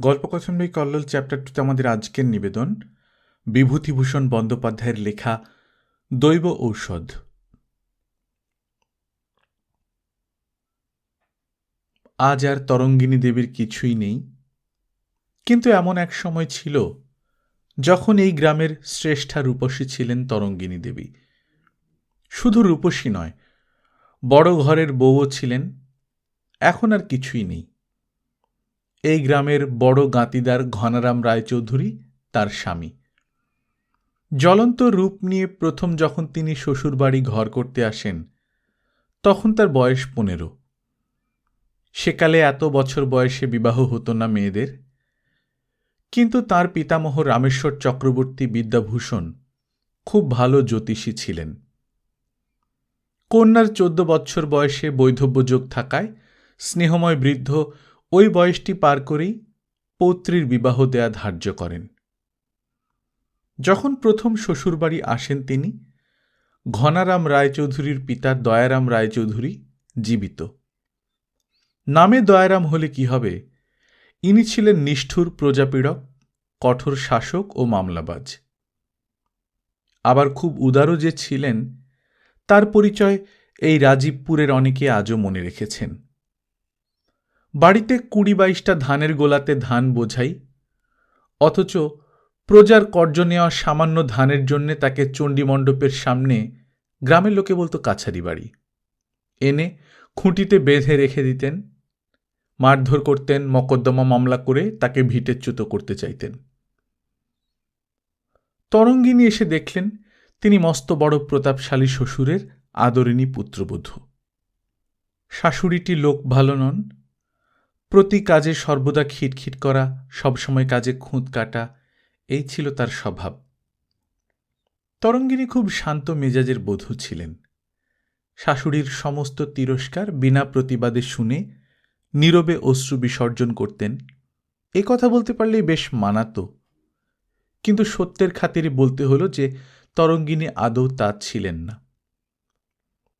গল্পকথন বই কল্লোল চ্যাপ্টার টুতে আমাদের আজকের নিবেদন, বিভূতিভূষণ বন্দ্যোপাধ্যায়ের লেখা দৈব ঔষধ। আজ আর তরঙ্গিনী দেবীর কিছুই নেই। কিন্তু এমন এক সময় ছিল যখন এই গ্রামের শ্রেষ্ঠা রূপসী ছিলেন তরঙ্গিনী দেবী। শুধু রূপসী নয়, বড় ঘরের বউও ছিলেন, এখন আর কিছুই নেই। এই গ্রামের বড় গাঁতিদার ঘনারাম রায়চৌধুরী তার স্বামী। জ্বলন্ত রূপ নিয়ে প্রথম যখন তিনি শ্বশুরবাড়ি ঘর করতে আসেন, তখন তার বয়স পনেরো। সেকালে এত বছর বয়সে বিবাহ হতো না মেয়েদের। কিন্তু তার পিতামহ রামেশ্বর চক্রবর্তী বিদ্যাভূষণ খুব ভালো জ্যোতিষী ছিলেন। কন্যার চোদ্দ বছর বয়সে বৈধব্যযোগ থাকায় স্নেহময় বৃদ্ধ ওই বয়সটি পার করেই পৌত্রীর বিবাহ দেয়া ধার্য করেন। যখন প্রথম শ্বশুরবাড়ি আসেন তিনি, ঘনারাম রায়চৌধুরীর পিতা দয়ারাম রায়চৌধুরী জীবিত। নামে দয়ারাম হলে কি হবে? ইনি ছিলেন নিষ্ঠুর প্রজাপীড়ক, কঠোর শাসক ও মামলাবাজ। আবার খুব উদারও যে ছিলেন, তার পরিচয় এই রাজীবপুরের অনেকে আজও মনে রেখেছেন। বাড়িতে কুড়ি বাইশটা ধানের গোলাতে ধান বোঝাই, অথচ প্রজার কর্য নেওয়া সামান্য ধানের জন্যে তাকে চণ্ডীমণ্ডপের সামনে গ্রামের লোকে বলতো কাছারি বাড়ি। এনে খুঁটিতে বেঁধে রেখে দিতেন, মারধর করতেন, মকদ্দমা মামলা করে তাকে ভিটেচ্যুত করতে চাইতেন। তরঙ্গিনী এসে দেখলেন, তিনি মস্ত বড় প্রতাপশালী শ্বশুরের আদরিণী পুত্রবধূ। শাশুড়িটি লোক ভালো নন প্রতি কাজে সর্বদা খিটখিট করা সবসময় কাজে খুঁত কাটা, এই ছিল তার স্বভাব। তরঙ্গিনী খুব শান্ত মেজাজের বধূ ছিলেন। শাশুড়ির সমস্ত তিরস্কার বিনা প্রতিবাদে শুনে নীরবে অশ্রু বিসর্জন করতেন। এ কথা বলতে পারলেই বেশ মানাত। কিন্তু সত্যের খাতিরে বলতে হলো যে, তরঙ্গিনী আদৌ তা ছিলেন না।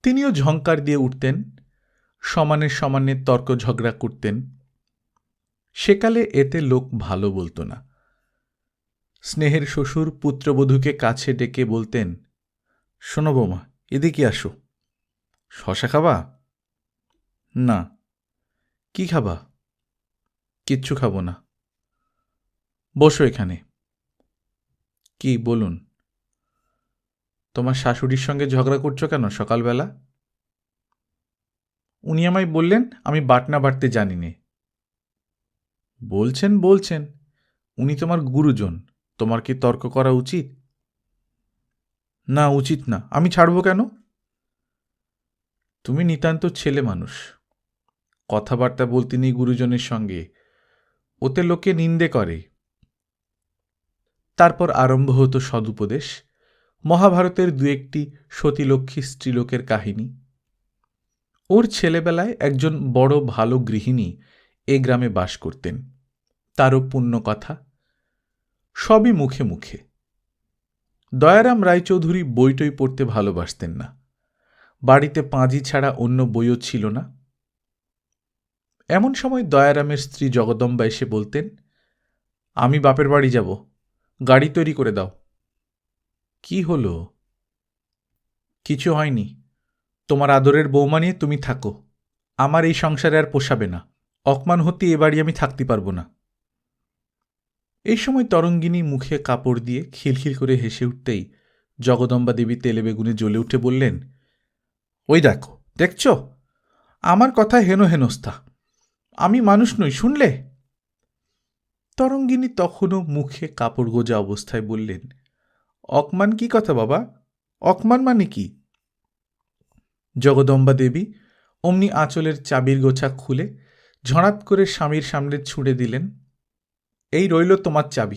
তিনিও ঝঙ্কার দিয়ে উঠতেন, সমানে সমানে তর্ক ঝগড়া করতেন। সেকালে এতে লোক ভালো বলতো না। স্নেহের শ্বশুর পুত্রবধূকে কাছে ডেকে বলতেন, শোনো বৌমা, এদিকে আসো। শশা খাবা? না। কি খাবা? কিচ্ছু খাব না। বসো এখানে। কি, বলুন। তোমার শাশুড়ির সঙ্গে ঝগড়া করছ কেন সকালবেলা? উনি আমায় বললেন, আমি বাটনা বাটতে জানি নে বলছেন বলছেন। উনি তোমার গুরুজন, তোমার কি তর্ক করা উচিত? না উচিত না। আমি ছাড়ব কেন? তুমি নিতান্ত ছেলে মানুষ। কথাবার্তা বলতে নেই গুরুজনের সঙ্গে। ওতে লোকে নিন্দে করে। তারপর আরম্ভ হতো সদুপদেশ। মহাভারতের দু একটি সতীলক্ষ্মী স্ত্রীলোকের কাহিনী। ওর ছেলেবেলায় একজন বড় ভালো গৃহিণী এ গ্রামে বাস করতেন। তারও পুণ্য কথা। সবই মুখে মুখে। দয়ারাম রায়চৌধুরী বইটই পড়তে ভালোবাসতেন না। বাড়িতে পাঁজি ছাড়া অন্য বইও ছিল না। এমন সময় দয়ারামের স্ত্রী জগদম্বা এসে বলতেন, আমি বাপের বাড়ি যাব। গাড়ি তৈরি করে দাও। কি হলো? কিছু হয়নি। তোমার আদরের বৌমা নিয়ে তুমি থাকো। আমার এই সংসারে আর পোষাবে না। অকমান হতে এ বাড়ি আমি থাকতে পারব না। এই সময় তরঙ্গিনী মুখে কাপড় দিয়ে খিলখিল করে হেসে উঠতেই জগদম্বা দেবী তেলে বেগুনে জ্বলে উঠে বললেন, ওই দেখো, দেখছ? আমার কথা হেন হেনস্থা। আমি মানুষ নই, শুনলে? তরঙ্গিনী তখনও মুখে কাপড় গোজা অবস্থায় বললেন, অকমান কি কথা বাবা? অকমান মানে কি? জগদম্বা দেবী অমনি আঁচলের চাবির গোছা খুলে ঝড়াত করে স্বামীর সামনে ছুঁড়ে দিলেন, এই রইল তোমার চাবি।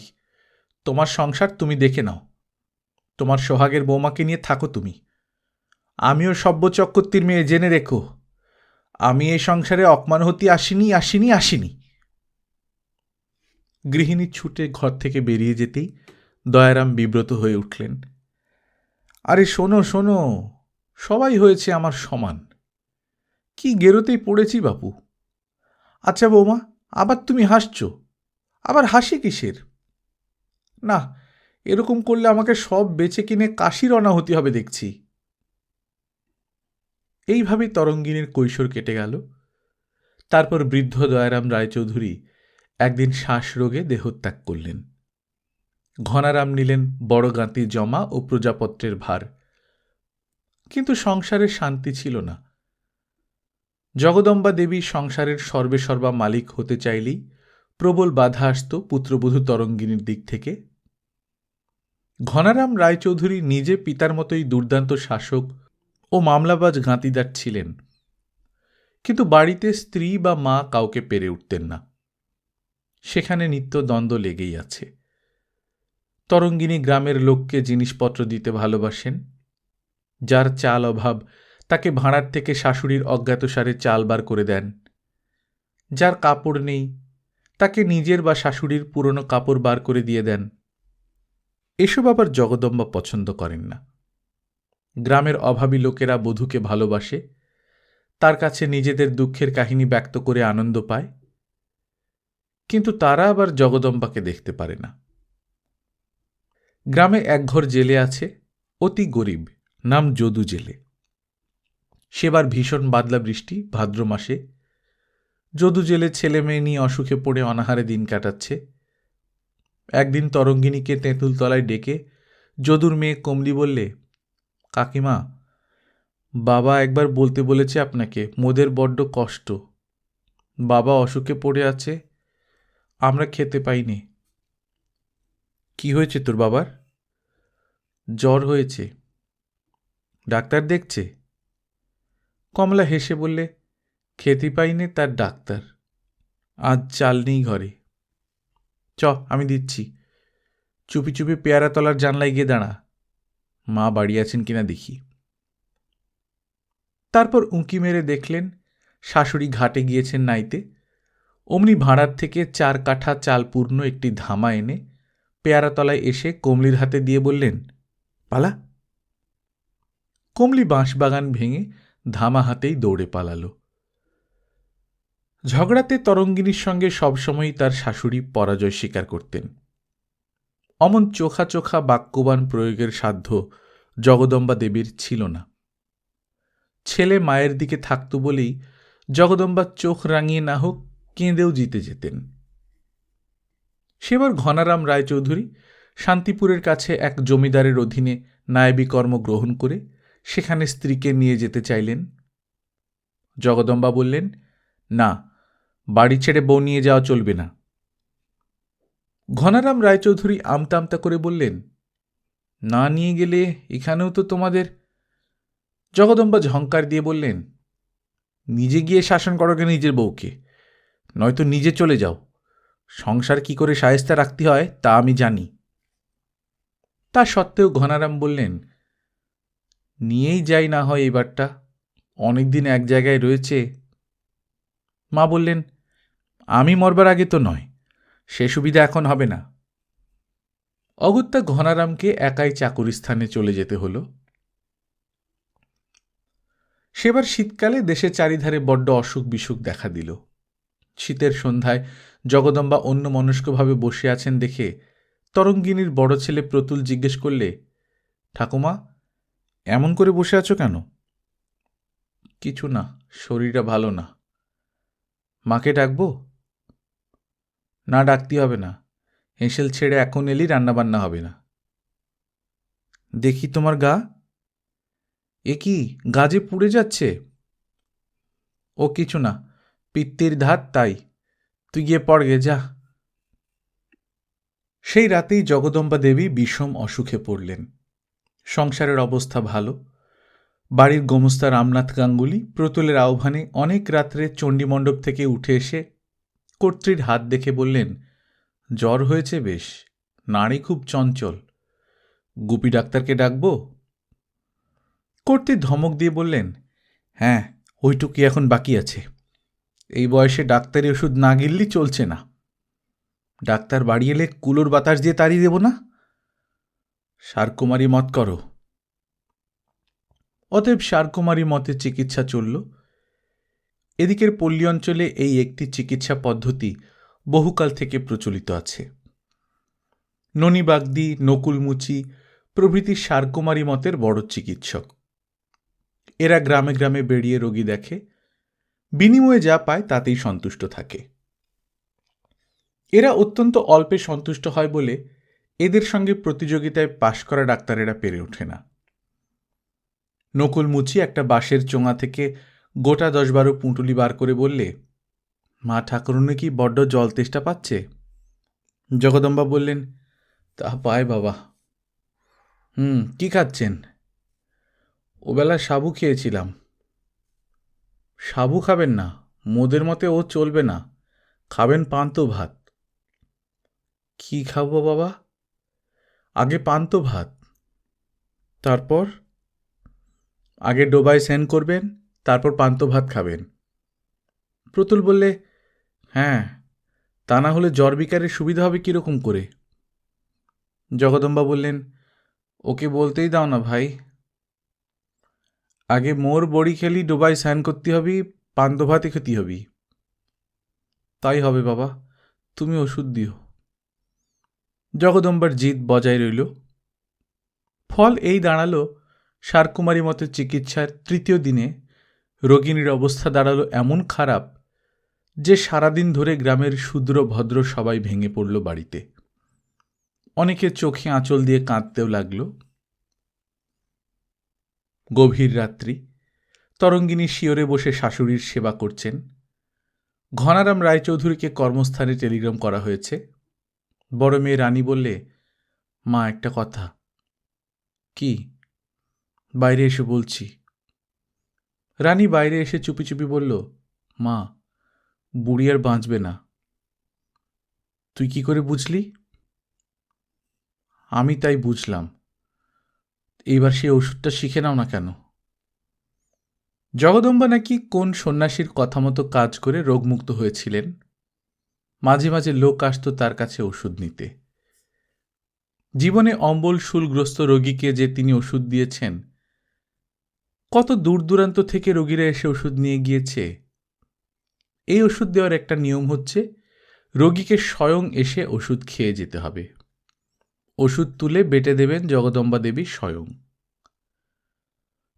তোমার সংসার তুমি দেখে নাও। তোমার সোহাগের বৌমাকে নিয়ে থাকো তুমি। আমিও সভ্য চক্রবর্তীর মেয়ে জেনে রেখো। আমি এই সংসারে অকমান হতি আসিনি আসিনি আসিনি। গৃহিণী ছুটে ঘর থেকে বেরিয়ে যেতেই দয়ারাম বিব্রত হয়ে উঠলেন, আরে শোনো শোনো, সবাই হয়েছে আমার সমান। কি গেরোতেই পড়েছি বাপু। আচ্ছা বৌমা, আবার তুমি হাসছ। আবার হাসি কিসের? না, এরকম করলে আমাকে সব বেচে কিনে কাশির অনাহতি হবে দেখছি। এইভাবেই তরঙ্গিনীর কৈশোর কেটে গেল। তারপর বৃদ্ধ দয়ারাম রায়চৌধুরী একদিন শ্বাসরোগে দেহত্যাগ করলেন। ঘনারাম নিলেন বড় গাঁতি জমা ও প্রজাপত্রের ভার। কিন্তু সংসারের শান্তি ছিল না। জগদম্বা দেবী সংসারের সর্বেসর্বা মালিক হতে চাইলেই প্রবল বাধা আসত পুত্রবধূ তরঙ্গিনীর দিক থেকে। ঘনারাম রায়চৌধুরী নিজে পিতার মতোই দুর্দান্ত শাসক ও মামলাবাজ গাঁতিদার ছিলেন। কিন্তু বাড়িতে স্ত্রী বা মা কাউকে পেরে উঠতেন না। সেখানে নিত্য দ্বন্দ্ব লেগেই আছে। তরঙ্গিনী গ্রামের লোককে জিনিসপত্র দিতে ভালোবাসেন। যার চাল অভাব তাকে ভাঁড়ার থেকে শাশুড়ির অজ্ঞাতসারে চাল বার করে দেন। যার কাপড় নেই, তাকে নিজের বা শাশুড়ির পুরনো কাপড় বার করে দিয়ে দেন। এসব আবার জগদম্বা পছন্দ করেন না। গ্রামের অভাবী লোকেরা বধূকে ভালোবাসে, তার কাছে নিজেদের দুঃখের কাহিনী ব্যক্ত করে আনন্দ পায়, কিন্তু তারা আবার জগদম্বাকে দেখতে পারে না। গ্রামে এক ঘর জেলে আছে, অতি গরিব, নাম যদু জেলে। সেবার ভীষণ বাদলা বৃষ্টি, ভাদ্র মাসে। যদু জেলে ছেলে মেয়ে নিয়ে অসুখে পড়ে অনাহারে দিন কাটাচ্ছে। একদিন তরঙ্গিনীকে তেঁতুলতলায় ডেকে যদুর মেয়ে কমলি বললে, কাকিমা, বাবা একবার বলতে বলেছে আপনাকে, মোদের বড্ড কষ্ট। বাবা অসুখে পড়ে আছে, আমরা খেতে পাইনি। কি হয়েছে তোর বাবার? জ্বর হয়েছে। ডাক্তার দেখছে? কমলা হেসে বললে, খেতে পাইনি তার ডাক্তার। আজ চাল নেই ঘরে। চ, আমি দিচ্ছি। চুপি চুপি পেয়ারা তলার জানলায় গিয়ে দাঁড়া। মা বাড়ি আছেন কিনা দেখি। তারপর উঁকি মেরে দেখলেন, শাশুড়ি ঘাটে গিয়েছেন নাইতে। অমনি ভাড়ার থেকে চার কাঠা চাল পূর্ণ একটি ধামা এনে পেয়ারাতলায় এসে কমলির হাতে দিয়ে বললেন, পালা। কমলি বাঁশবাগান ভেঙে ধামা হাতেই দৌড়ে পালালো। ঝগড়াতে তরঙ্গিনীর সঙ্গে সবসময়ই তার শাশুড়ি পরাজয় স্বীকার করতেন। অমন চোখা চোখা বাক্যবান প্রয়োগের সাধ্য জগদম্বা দেবীর ছিল না। ছেলে মায়ের দিকে থাকত বলেই জগদম্বা চোখ রাঙিয়ে না হোক কেঁদেও জিতে যেতেন। সেবার ঘনারাম রায়চৌধুরী শান্তিপুরের কাছে এক জমিদারের অধীনে নায়বী কর্ম গ্রহণ করে সেখানে স্ত্রীকে নিয়ে যেতে চাইলেন। জগদম্বা বললেন, না, বাড়ি ছেড়ে বউ নিয়ে যাওয়া চলবে না। ঘনারাম রায়চৌধুরী আমতা আমতা করে বললেন, না নিয়ে গেলে এখানেও তো তোমাদের জগদম্বা ঝঙ্কার দিয়ে বললেন, নিজে গিয়ে শাসন করো করোগে নিজের বউকে, নয়তো নিজে চলে যাও। সংসার কি করে সায়স্তা রাখতে হয় তা আমি জানি তা সত্ত্বেও ঘনারাম বললেন নিয়েই যাই না হয় এবারটা অনেকদিন এক জায়গায় রয়েছে। মা বললেন, আমি মরবার আগে তো নয়, সে সুবিধা এখন হবে না। অগত্যা ঘনারামকে একাই চাকুরি স্থানে চলে যেতে হলো। সেবার শীতকালে দেশের চারিধারে বড্ড অসুখ বিসুখ দেখা দিল। শীতের সন্ধ্যায় জগদম্বা অন্য মনস্কভাবে বসে আছেন দেখে তরঙ্গিনীর বড় ছেলে প্রতুল জিজ্ঞেস করলে, ঠাকুমা এমন করে বসে আছো কেন? কিছু না, শরীরটা ভালো না। মাকে ডাকবো? না, ডাকতে হবে না। হেঁসেল ছেড়ে এখন এলি রান্নাবান্না হবে না। দেখি তোমার গা। এ কি গাজে পুড়ে যাচ্ছে? ও কিছু না, পিত্তির ধাত তাই। তুই গিয়ে পড়গে যা। সেই রাতেই জগদম্বা দেবী বিষম অসুখে পড়লেন। সংসারের অবস্থা ভালো। বাড়ির গোমস্তা রামনাথ গাঙ্গুলি প্রতুলের আহ্বানে অনেক রাত্রে চণ্ডীমণ্ডপ থেকে উঠে এসে কর্ত্রীর হাত দেখে বললেন, জ্বর হয়েছে বেশ, নাড়ি খুব চঞ্চল। গুপি ডাক্তারকে ডাকবো? কর্ত্রী ধমক দিয়ে বললেন হ্যাঁ ওইটুকি এখন বাকি আছে। এই বয়সে ডাক্তারি ওষুধ না গিললি চলছে না। ডাক্তার বাড়ি এলে কুলোর বাতাস দিয়ে তাড়িয়ে দেব না? সারকুমারী মত করো। অতএব সারকুমারী মতে চিকিৎসা চলল। এদিকের পল্লী অঞ্চলে এই একটি চিকিৎসা পদ্ধতি বহুকাল থেকে প্রচলিত আছে। ননী বাগদি, নকুল মুচি প্রভৃতি সারকুমারী মতের বড় চিকিৎসক। এরা গ্রামে গ্রামে বেরিয়ে রোগী দেখে, বিনিময়ে যা পায় তাতেই সন্তুষ্ট থাকে। এরা অত্যন্ত অল্পে সন্তুষ্ট হয় বলে এদের সঙ্গে প্রতিযোগিতায় পাশ করা ডাক্তারেরা পেরে ওঠে না। নকুল মুচি একটা বাঁশের চোঙা থেকে গোটা দশ বারো পুঁটুলি বার করে বললে, মা ঠাকুরুনি কি বড্ড জল তেষ্টা পাচ্ছে? জগদম্বা বললেন, তা পায় বাবা। হুম, কি খাচ্ছেন? ওবেলা সাবু খেয়েছিলাম। সাবু খাবেন না, মোদের মতে ও চলবে না। খাবেন পান্ত ভাত। কি খাব বাবা? আগে পান্ত ভাত। তারপর? আগে ডোবায় স্নান করবেন, তারপর পান্ত ভাত খাবেন। প্রতুল বললে হ্যাঁ তা না হলে জ্বর বিকারের সুবিধা হবে কীরকম করে? জগদম্বা বললেন, ওকে বলতেই দাও না ভাই। আগে মোর বড়ি খেলি, ডোবায় স্নান করতে হবি পান্ত ভাতে খেতে হবি। তাই হবে বাবা, তুমি ওষুধ দিও। জগদম্বার জিদ বজায় রইল। ফল এই দাঁড়াল সারকুমারী মতের চিকিৎসার তৃতীয় দিনে। রোগিনীর অবস্থা দাঁড়াল এমন খারাপ যে সারাদিন ধরে গ্রামের শূদ্র ভদ্র সবাই ভেঙে পড়ল বাড়িতে। অনেকে চোখে আঁচল দিয়ে কাঁদতেও লাগল। গভীর রাত্রি। তরঙ্গিনী শিওরে বসে শাশুড়ির সেবা করছেন। ঘনারাম রায়চৌধুরীকে কর্মস্থানে টেলিগ্রাম করা হয়েছে। বড় মেয়ে রানী বললে, মা, একটা কথা। কি? বাইরে এসে বলছি। রানী বাইরে এসে চুপি চুপি বলল, মা, বুড়ি আর বাঁচবে না। তুই কি করে বুঝলি? আমি তাই বুঝলাম। এইবার সেই ওষুধটা শিখে নাও না কেন? জগদম্বা নাকি কোন সন্ন্যাসীর কথা মতো কাজ করে রোগমুক্ত হয়েছিলেন? মাঝে মাঝে লোক আসত তার কাছে ওষুধ নিতে। জীবনে অম্বল, শুলগ্রস্ত রোগীকে যে তিনি ওষুধ দিয়েছেন, কত দূর দূরান্ত থেকে রোগীরা এসে ওষুধ নিয়ে গিয়েছে? এই ওষুধ দেওয়ার একটা নিয়ম হচ্ছে, রোগীকে স্বয়ং এসে ওষুধ খেয়ে যেতে হবে। ওষুধ তুলে বেটে দেবেন জগদম্বা দেবী স্বয়ং।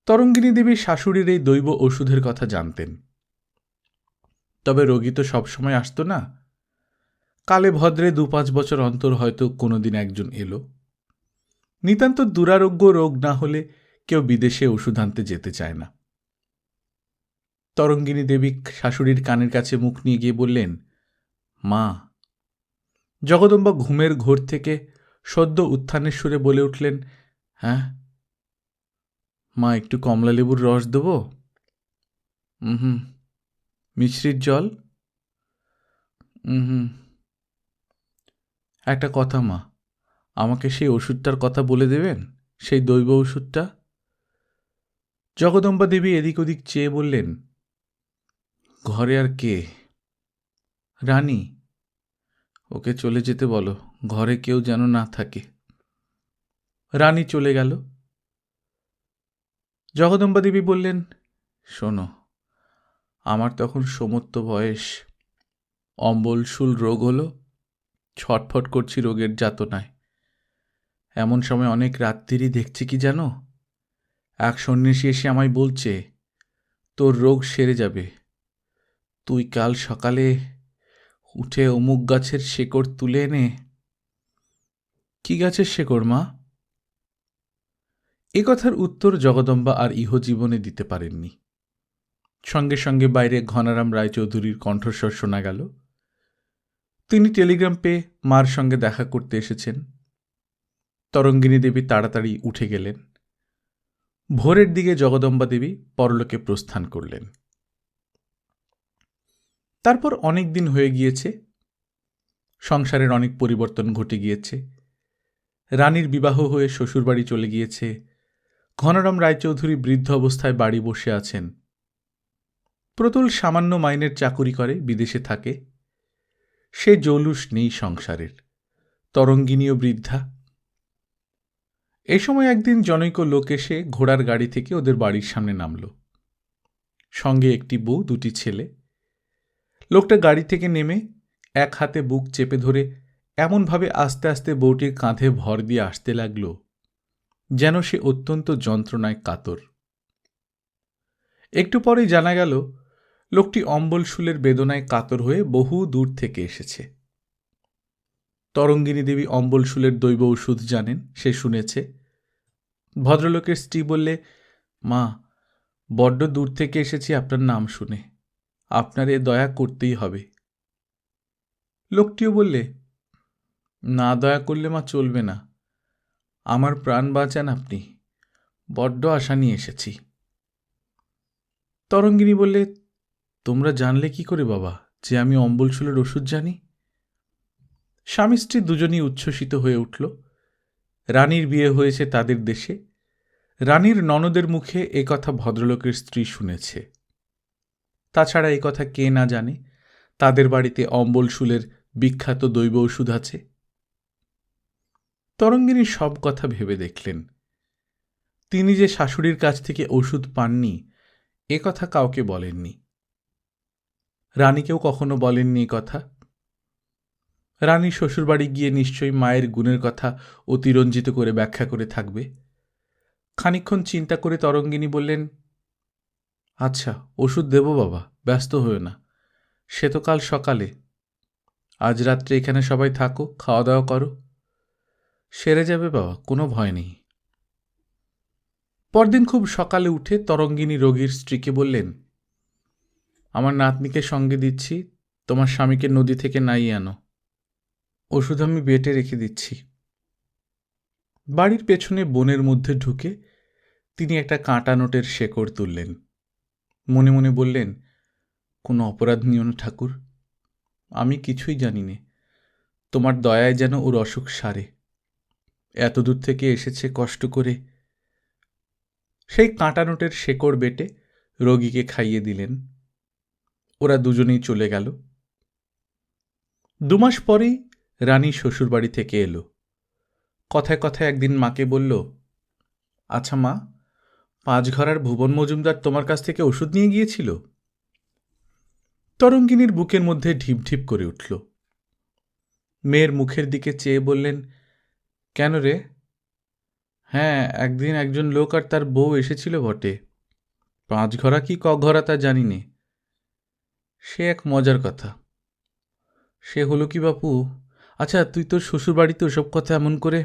তরঙ্গিনী দেবী শাশুড়ির এই দৈব ওষুধের কথা জানতেন। তবে রোগী তো সবসময় আসতো না কালে ভদ্রে দু পাঁচ বছর অন্তর হয়তো কোনোদিন একজন এলো। নিতান্ত দুরারোগ্য রোগ না হলে কেউ বিদেশে ওষুধ আনতে যেতে চায় না। তরঙ্গিনী দেবী শাশুড়ির কানের কাছে মুখ নিয়ে গিয়ে বললেন, মা, জগদম্বা ঘুমের ঘোর থেকে সদ্য উত্থানের সুরে বলে উঠলেন হ্যাঁ? মা, একটু কমলা লেবুর রস দেব? হুম। মিশ্রির জল? হুম। একটা কথা, মা। আমাকে সেই ওষুধটার কথা বলে দেবেন? সেই দৈব ওষুধটা? জগদম্বা দেবী এদিক ওদিক চেয়ে বললেন, ঘরে আর কে? রানী, ওকে চলে যেতে বলো। ঘরে কেউ যেন না থাকে। রানী চলে গেল? জগদম্বা দেবী বললেন, শোনো, আমার তখন সমত্ব বয়স। অম্বলশুল রোগ হলো। ছটফট করছি রোগের যাতনায়। এমন সময় অনেক রাত্রিরই দেখছি কি জানো এক সন্ন্যাসী এসে আমায় বলছে, তোর রোগ সেরে যাবে। তুই কাল সকালে উঠে অমুক গাছের শেকড় তুলে এনে কি গাছের শেকড়, মা? এ কথার উত্তর জগদম্বা আর ইহজীবনে দিতে পারেননি। সঙ্গে সঙ্গে বাইরে ঘনারাম রায়চৌধুরীর কণ্ঠস্বর শোনা গেল। তিনি টেলিগ্রাম পেয়ে মার সঙ্গে দেখা করতে এসেছেন। তরঙ্গিনী দেবী তাড়াতাড়ি উঠে গেলেন। ভোরের দিকে জগদম্বা দেবী পরলোকে প্রস্থান করলেন। তারপর অনেক দিন হয়ে গিয়েছে। সংসারের অনেক পরিবর্তন ঘটে গিয়েছে। রানীর বিবাহ হয়ে শ্বশুরবাড়ি চলে গিয়েছে। ঘনরাম রায়চৌধুরী বৃদ্ধ অবস্থায় বাড়ি বসে আছেন। প্রতুল সামান্য মাইনের চাকুরি করে বিদেশে থাকে। সে জলুস নেই সংসারের। তরঙ্গিনীয় বৃদ্ধা। এ সময় একদিন জনৈক লোক এসে ঘোড়ার গাড়ি থেকে ওদের বাড়ির সামনে নামল। সঙ্গে একটি বউ, দুটি ছেলে। লোকটা গাড়ি থেকে নেমে এক হাতে বুক চেপে ধরে এমনভাবে আস্তে আস্তে বউটির কাঁধে ভর দিয়ে আসতে লাগল যেন সে অত্যন্ত যন্ত্রণায় কাতর। একটু পরেই জানা গেল লোকটি অম্বলশুলের বেদনায় কাতর হয়ে বহু দূর থেকে এসেছে। তরঙ্গিনী দেবী অম্বলশুলের দৈব ওষুধ জানেন, সে শুনেছে। ভদ্রলোকের স্ত্রী বললে, মা, বড্ড দূর থেকে এসেছি আপনার নাম শুনে। আপনার এ দয়া করতেই হবে। লোকটিও বললে, না দয়া করলে মা চলবে না। আমার প্রাণ বাঁচান আপনি। বড্ড আশা নিয়ে এসেছি। তরঙ্গিনী বললে তোমরা জানলে কি করে বাবা যে আমি অম্বলশুলের ওষুধ জানি? স্বামী স্ত্রী দুজনই উচ্ছ্বসিত হয়ে উঠল। রানীর বিয়ে হয়েছে তাদের দেশে। রানীর ননদের মুখে এ কথা ভদ্রলোকের স্ত্রী শুনেছে। তাছাড়া এই কথা কে না জানে, তাদের বাড়িতে অম্বলশুলের বিখ্যাত দৈব ওষুধ আছে। তরঙ্গিনী সব কথা ভেবে দেখলেন। তিনি যে শাশুড়ির কাছ থেকে ওষুধ পাননি, এ কথা কাউকে বলেননি। রানীকেও কখনো বলেননি কথা। রানী শ্বশুরবাড়ি গিয়ে নিশ্চয়ই মায়ের গুণের কথা অতিরঞ্জিত করে ব্যাখ্যা করে থাকবে। খানিক্ষণ চিন্তা করে তরঙ্গিনী বললেন আচ্ছা ওষুধ দেব বাবা, ব্যস্ত হয়েও না। সে তো কাল সকালে। আজ রাত্রে এখানে সবাই থাকো খাওয়া দাওয়া করো। সেরে যাবে বাবা, কোনো ভয় নেই। পরদিন খুব সকালে উঠে তরঙ্গিনী রোগীর স্ত্রীকে বললেন আমার নাতনিকে সঙ্গে দিচ্ছি, তোমার স্বামীকে নদী থেকে নাই আনো। ওষুধ আমি বেটে রেখে দিচ্ছি। বাড়ির পেছনে বনের মধ্যে ঢুকে তিনি একটা কাঁটা নোটের শেকড় তুললেন। মনে মনে বললেন, কোনো অপরাধ নিও না ঠাকুর। আমি কিছুই জানি নে। তোমার দয়ায় যেন ওর অসুখ সারে। এত দূর থেকে এসেছে কষ্ট করে। সেই কাঁটা নোটের শেকড় বেটে রোগীকে খাইয়ে দিলেন। ওরা দুজনেই চলে গেল। দুমাস পরেই রানী শ্বশুরবাড়ি থেকে এলো। কথায় কথায় একদিন মাকে বলল আচ্ছা মা, পাঁচঘরার ভুবন মজুমদার তোমার কাছ থেকে ওষুধ নিয়ে গিয়েছিল? তরঙ্গিনীর বুকের মধ্যে ঢিপ ঢিপ করে উঠল। মেয়ের মুখের দিকে চেয়ে বললেন, কেন রে? হ্যাঁ একদিন একজন লোক আর তার বউ এসেছিল বটে। পাঁচ ঘরা কি ক ঘরা তা জানি নে। সে এক মজার কথা। সে হলো কি বাপু? আচ্ছা তুই তোর শ্বশুরবাড়িতে ওসব কথা এমন করে?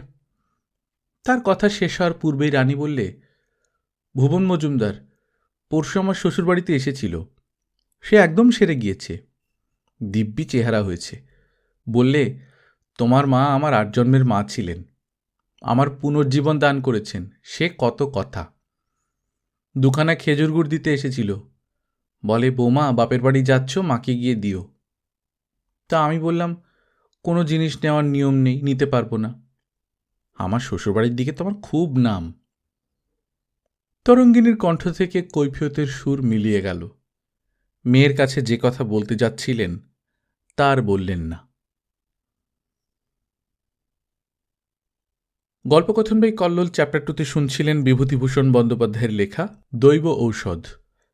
তার কথা শেষ হওয়ার পূর্বেই রানী বললে, ভুবন মজুমদার, পরশু আমার শ্বশুরবাড়িতে এসেছিল। সে একদম সেরে গিয়েছে। দিব্যি চেহারা হয়েছে। বললে, তোমার মা আমার আট জন্মের মা ছিলেন। আমার পুনর্জীবন দান করেছেন। সে কত কথা। দুখানা খেজুর গুড় দিতে এসেছিল। বলে, বৌমা, বাপের বাড়ি যাচ্ছ, মাকে গিয়ে দিও। তা আমি বললাম, কোনো জিনিস নেওয়ার নিয়ম নেই, নিতে পারব না। আমার শ্বশুরবাড়ির দিকে তোমার খুব নাম। তরঙ্গিনীর কণ্ঠ থেকে কৈফিয়তের সুর মিলিয়ে গেল। মেয়ের কাছে যে কথা বলতে যাচ্ছিলেন, তার বললেন না। গল্পকথন বাই কল্লোল চ্যাপ্টার টুতে শুনছিলেন বিভূতিভূষণ বন্দ্যোপাধ্যায়ের লেখা দৈব ঔষধ।